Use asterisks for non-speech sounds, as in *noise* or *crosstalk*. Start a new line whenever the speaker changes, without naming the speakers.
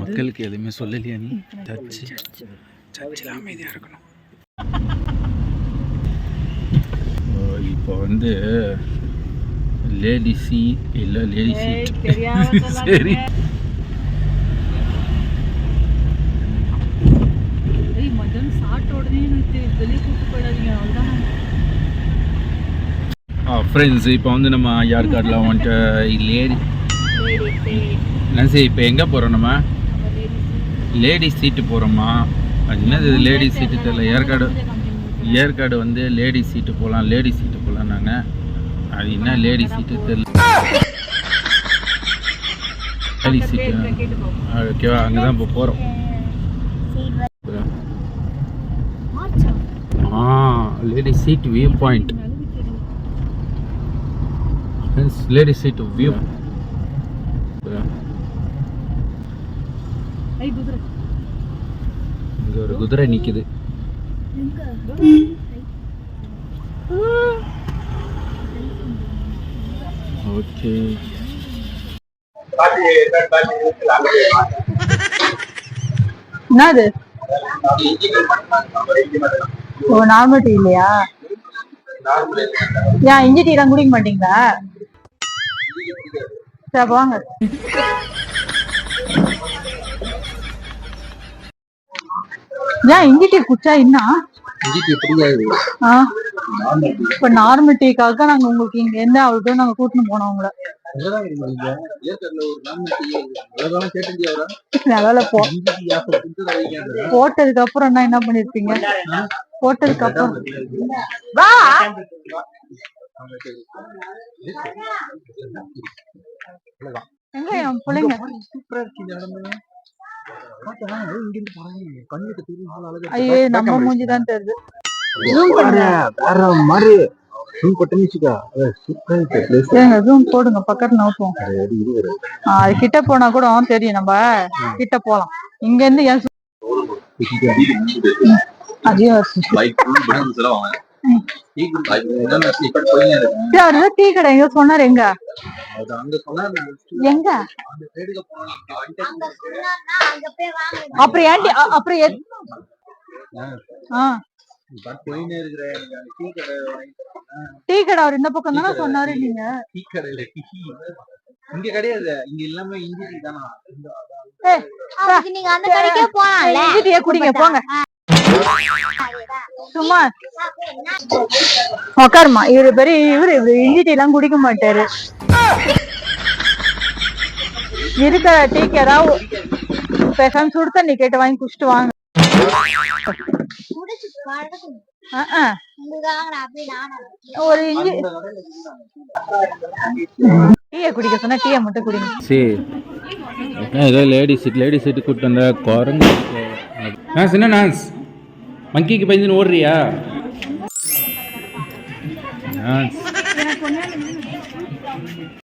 மக்களுக்கு எதுவுமே சொல்லலையா நீ. சர்ச்சு சர்ச்சில் அமைதியாக இருக்கணும். இப்போ வந்து லேடி சி இல்லை லேடி சீட் சரி. ஃப்ரெண்ட்ஸ் இப்போ வந்து நம்ம யார்கார்டில் வந்துட்டு *laughs* லேடி நன்சி இப்போ எங்கே போகிறோம் நம்ம? லேடி சீட்டு போகிறோமா அது என்னது லேடிஸ் சீட்டு தெரியல. ஏற்காடு ஏற்காடு வந்து லேடி சீட்டு போகலாம் லேடி சீட்டு போகலாம் நாங்கள் அது என்ன லேடி சீட்டு தெரியல. Ladies seat. ஓகேவா அங்கே தான் இப்போ போகிறோம் ஆ lady seat view point. Lady seat view.
Yeah.
இங்கே ஒரு குதிரை நிற்குது ஓகே.
என்னது? ஓ நார்மல் டீ இல்லையா? ஏன் இஞ்சி டீ எல்லாம் குடிக்க மாட்டீங்களா? சரி வாங்க. ஏன் இஞ்சி டீ குடிச்சா என்ன? ஆ இப்ப நார்மல் டீக்காக நாங்க உங்களுக்கு இங்க இருந்து அவ்வளவு நாங்க கூட்டின்னு போனோம் உங்களை. போட்டதுக்கு அப்புறம் என்ன என்ன பண்ணிருப்பீங்க? போட்டதுக்கு அப்புறம் வா! எங்க என் பிள்ளைங்க? ஐயோ நம்ம மூஞ்சி தான் தெரியுது.
வேற மாதிரி.
ஏங்க ஜூம் போடுங்க. பக்கத்துல நோக்குவோம்
அது
கிட்ட போனா கூட தெரியும். நம்ம கிட்ட போலாம். இங்க இருந்து ஏன் அதையும் டீ கடை எங்க சொன்னாரு எங்க? எங்க? அப்புறம் ஏன்டி அப்புறம்
டீ கடை
அவர் இந்த பக்கம் தானே சொன்னாரு நீங்க?
டீ கடையில டீ இங்க கிடையாது இங்க எல்லாமே இஞ்சி டீ தானா
ஏய்,
அதுக்கு நீங்க அந்த கடைக்கே போலாம்ல?
இஞ்சி டீயே குடிங்க போங்க. சும்மா உக்காருமா. இவரு பெரிய இவரு இவரு இஞ்சி டீ எல்லாம் குடிக்க மாட்டாரு. இருக்கிற டீக்கு ஏதாவது பேசாம சுடு தண்ணி கேட்டு வாங்கி குடிச்சிட்டு வாங்க.
நான்
ஒரு இஞ்சி டீயை குடிக்க சொன்னா டீயை மட்டும் குடிங்க.
சரி ஏதோ லேடி சீட் லேடி சீட்டு கூப்பிட்டு வந்த குரங்கு. நான்ஸ் என்ன நான்ஸ் மங்கிக்கு பயந்துன்னு ஓடுறியா?